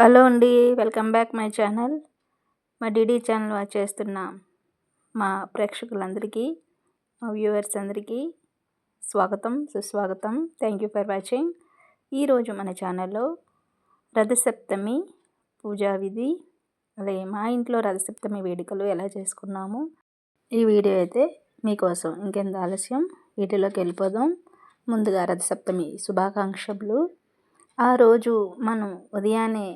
Hello అండి welcome back my channel. మా DD channel watch చేస్తున్న మా ప్రేక్షకులందరికీ మా వ్యూవర్స్ అందరికీ స్వాగతం సుస్వాగతం. Thank you for watching. ఈరోజు మన ఛానల్లో రథసప్తమి పూజా విధి అలాగే మా ఇంట్లో రథసప్తమి వేడుకలు ఎలా చేసుకున్నాము. ఈ వీడియో అయితే మీకోసం ఇంకెంత ఆలస్యం వీటిలోకి వెళ్ళిపోదాం. ముందుగా రథసప్తమి శుభాకాంక్షలు. ఆ రోజు మనం ఉదయాన్నే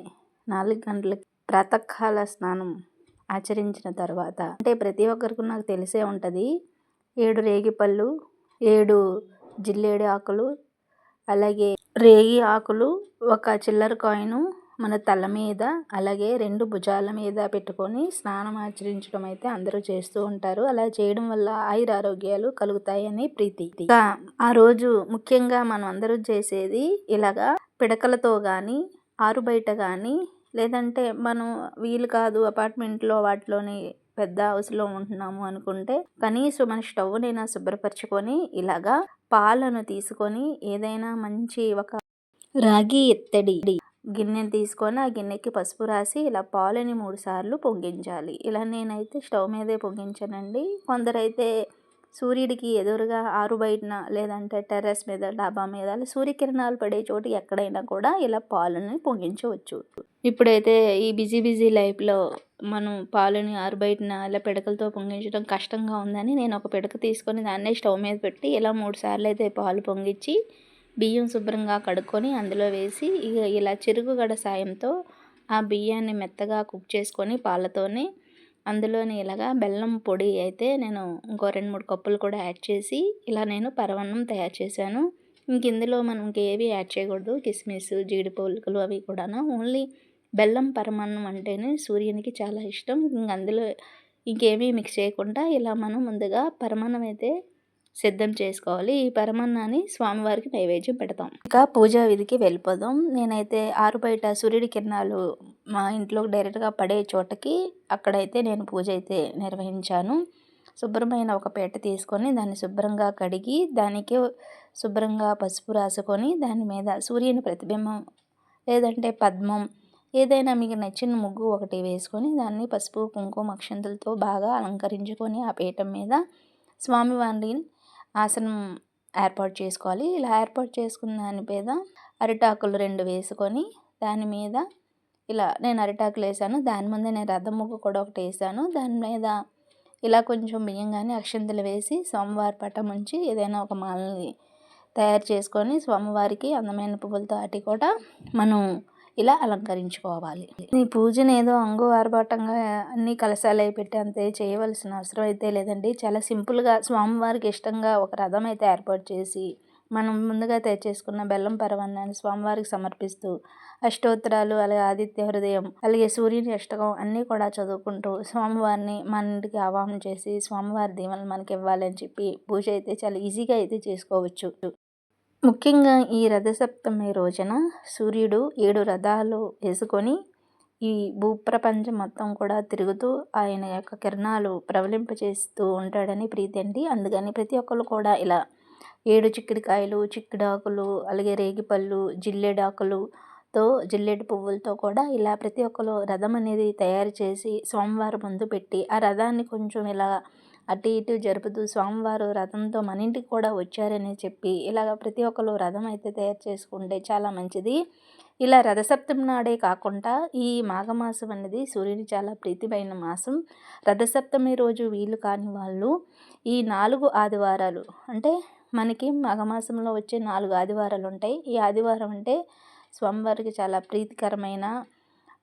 నాలుగు గంటలకి ప్రాతకాల స్నానం ఆచరించిన తర్వాత అంటే ప్రతి ఒక్కరికి నాకు తెలిసే ఉంటుంది ఏడు రేగిపళ్ళు ఏడు జిల్లేడు ఆకులు అలాగే రేగి ఆకులు ఒక చిల్లర కాయిను మన తల మీద అలాగే రెండు భుజాల మీద పెట్టుకొని స్నానం ఆచరించడం అయితే అందరూ చేస్తూ ఉంటారు. అలా చేయడం వల్ల ఆయుర ఆరోగ్యాలు కలుగుతాయని ప్రీతి. ఆ రోజు ముఖ్యంగా మనం అందరూ చేసేది ఇలాగా పిడకలతో కానీ ఆరు బయట కానీ లేదంటే మనం వీలు కాదు అపార్ట్మెంట్లో వాటిలోని పెద్ద హౌస్లో ఉంటున్నాము అనుకుంటే కనీసం మన స్టవ్నైనా శుభ్రపరచుకొని ఇలాగా పాలను తీసుకొని ఏదైనా మంచి ఒక రాగి ఎత్తడి గిన్నె తీసుకొని ఆ గిన్నెకి పసుపు రాసి ఇలా పాలని మూడు సార్లు పొంగించాలి. ఇలా నేనైతే స్టవ్ మీదే పొంగించానండి. కొందరైతే సూర్యుడికి ఎదురుగా ఆరు బయటన లేదంటే టెర్రస్ మీద డాబా మీద సూర్యకిరణాలు పడే చోటు ఎక్కడైనా కూడా ఇలా పాలని పొంగించవచ్చు. ఇప్పుడైతే ఈ బిజీ బిజీ లైఫ్లో మనం పాలని ఆరు బయటన ఇలా పిడకలతో పొంగించడం కష్టంగా ఉందని నేను ఒక పిడక తీసుకొని దాన్నే స్టవ్ మీద పెట్టి ఇలా మూడు సార్లు అయితే పాలు పొంగించి బియ్యం శుభ్రంగా కడుక్కొని అందులో వేసి ఇక ఇలా చెరుకుగడ సాయంతో ఆ బియ్యాన్ని మెత్తగా కుక్ చేసుకొని పాలతోనే అందులోని ఇలాగా బెల్లం పొడి అయితే నేను ఇంకో రెండు మూడు కప్పులు కూడా యాడ్ చేసి ఇలా నేను పరవన్నం తయారు చేశాను. ఇంక ఇందులో మనం ఇంకేవి యాడ్ చేయకూడదు. కిస్మిస్ జీడిపలుకులు అవి కూడా ఓన్లీ బెల్లం పరమాన్నం అంటేనే సూర్యునికి చాలా ఇష్టం. ఇంక అందులో ఇంకేమీ మిక్స్ చేయకుండా ఇలా మనం ముందుగా పరమాన్నం అయితే సిద్ధం చేసుకోవాలి. ఈ పరమాన్నాన్ని స్వామివారికి నైవేద్యం పెడతాం. ఇంకా పూజా విధికి వెళ్ళిపోదాం. నేనైతే ఆరు బయట సూర్యుడి కిరణాలు మా ఇంట్లో డైరెక్ట్గా పడే చోటకి అక్కడైతే నేను పూజ అయితే నిర్వహించాను. శుభ్రమైన ఒక పేట తీసుకొని దాన్ని శుభ్రంగా కడిగి దానికి శుభ్రంగా పసుపు రాసుకొని దాని మీద సూర్యుని ప్రతిబింబం లేదంటే పద్మం ఏదైనా మీకు నచ్చిన ముగ్గు ఒకటి వేసుకొని దాన్ని పసుపు కుంకుమ అక్షంతలతో బాగా అలంకరించుకొని ఆ పీఠం మీద స్వామివారిని ఆసనం ఏర్పాటు చేసుకోవాలి. ఇలా ఏర్పాటు చేసుకున్న దాని మీద అరిటాకులు రెండు వేసుకొని దాని మీద ఇలా నేను అరిటాకులు వేసాను. దాని ముందే నేను రథం ముగ్గు కూడా ఒకటి వేసాను. దాని మీద ఇలా కొంచెం బియ్యం కానీ అక్షంతలు వేసి స్వామివారి పటం ఉంచి ఏదైనా ఒక మాలని తయారు చేసుకొని స్వామివారికి అందమైన పువ్వులతో అటి కూడా మనం ఇలా అలంకరించుకోవాలి. ఈ పూజను ఏదో అంగు ఆర్భాటంగా అన్ని కలశాలు అయి పెట్టి అంతే చేయవలసిన అవసరం అయితే లేదండి. చాలా సింపుల్గా స్వామివారికి ఇష్టంగా ఒక రథం అయితే ఏర్పాటు చేసి మనం ముందుగా తెచ్చేసుకున్న బెల్లం పరవన్నాన్ని స్వామివారికి సమర్పిస్తూ అష్టోత్తరాలు అలాగే ఆదిత్య హృదయం అలాగే సూర్యుని అష్టకం అన్నీ కూడా చదువుకుంటూ స్వామివారిని మన ఇంటికి ఆవాహన చేసి స్వామివారి దీవెనలు మనకి ఇవ్వాలని చెప్పి పూజ అయితే చాలా ఈజీగా అయితే చేసుకోవచ్చు. ముఖ్యంగా ఈ రథసప్తమి రోజున సూర్యుడు ఏడు రథాలు వేసుకొని ఈ భూప్రపంచం మొత్తం కూడా తిరుగుతూ ఆయన యొక్క కిరణాలు ప్రవలింపచేస్తూ ఉంటాడని ప్రీతి అండి. అందుకని ప్రతి ఒక్కరు కూడా ఇలా ఏడు చిక్కుడుకాయలు చిక్కుడాకులు అలాగే రేగిపళ్ళు జిల్లెడాకులుతో జిల్లెడు పువ్వులతో కూడా ఇలా ప్రతి ఒక్కరు రథం అనేది తయారు చేసి సోమవారం ముందు పెట్టి ఆ రథాన్ని కొంచెం ఇలా అటు ఇటు జరుపుతూ స్వామివారు రథంతో మన ఇంటికి కూడా వచ్చారని చెప్పి ఇలాగ ప్రతి ఒక్కరు రథం అయితే తయారు చేసుకుంటే చాలా మంచిది. ఇలా రథసప్తమి నాడే కాకుండా ఈ మాఘమాసం అనేది సూర్యుని చాలా ప్రీతిమైన మాసం. రథసప్తమి రోజు వీలు కాని వాళ్ళు ఈ నాలుగు ఆదివారాలు అంటే మనకి మాఘమాసంలో వచ్చే నాలుగు ఆదివారాలు ఉంటాయి ఈ ఆదివారం అంటే స్వామివారికి చాలా ప్రీతికరమైన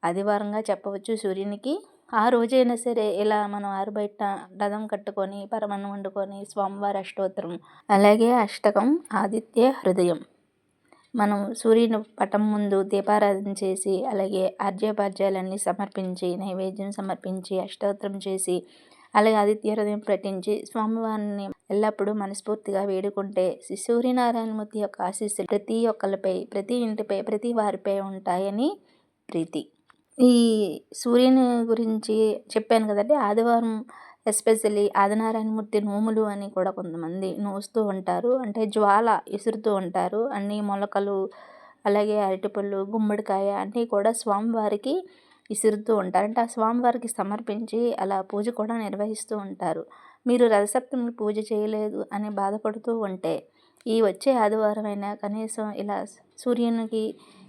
ఆదివారంగా చెప్పవచ్చు సూర్యునికి. ఆ రోజైనా సరే ఇలా మనం ఆరుబయట రథం కట్టుకొని పరమన్నం వండుకొని స్వామివారి అష్టోత్తరం అలాగే అష్టకం ఆదిత్య హృదయం. మనం సూర్యుని పటం ముందు దీపారాధన చేసి అలాగే ఆర్జపార్జాలన్నీ సమర్పించి నైవేద్యం సమర్పించి అష్టోత్తరం చేసి అలాగే ఆదిత్య హృదయం పఠించి స్వామివారిని ఎల్లప్పుడూ మనస్ఫూర్తిగా వేడుకుంటే సూర్యనారాయణమూర్తి యొక్క ఆశీస్సులు ప్రతి ఒక్కరిపై ప్రతి ఇంటిపై ప్రతి వారిపై ఉంటాయని ప్రీతి. ఈ సూర్యుని గురించి చెప్పాను కదండి ఆదివారం ఎస్పెషల్లీ ఆదినారాయణమూర్తి నోములు అని కూడా కొంతమంది నోస్తూ ఉంటారు. అంటే జ్వాల విసురుతూ ఉంటారు. అన్ని మొలకలు అలాగే అరటిపళ్ళు గుమ్మడికాయ అన్నీ కూడా స్వామివారికి విసురుతూ ఉంటారు. అంటే ఆ స్వామివారికి సమర్పించి అలా పూజ కూడా నిర్వహిస్తూ ఉంటారు. మీరు రథసప్తమి పూజ చేయలేదు అని బాధపడుతూ ఉంటే ఈ వచ్చే ఆదివారం అయినా కనీసం ఇలా సూర్యునికి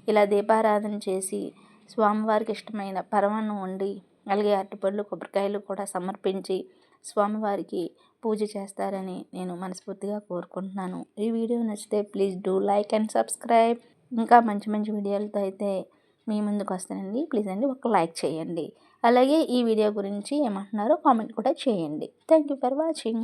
ఇలా దీపారాధన చేసి స్వామివారికి ఇష్టమైన పరమాన్నం వండి అలాగే అరటిపళ్ళు కొబ్బరికాయలు కూడా సమర్పించి స్వామివారికి పూజ చేస్తారని నేను మనస్ఫూర్తిగా కోరుకుంటున్నాను. ఈ వీడియో నచ్చితే please do like and subscribe. ఇంకా మంచి మంచి వీడియోలతో అయితే మీ ముందుకు వస్తానండి. ప్లీజ్ అండి ఒక లైక్ చేయండి. అలాగే ఈ వీడియో గురించి ఏమంటున్నారో కామెంట్ కూడా చేయండి. Thank you for watching.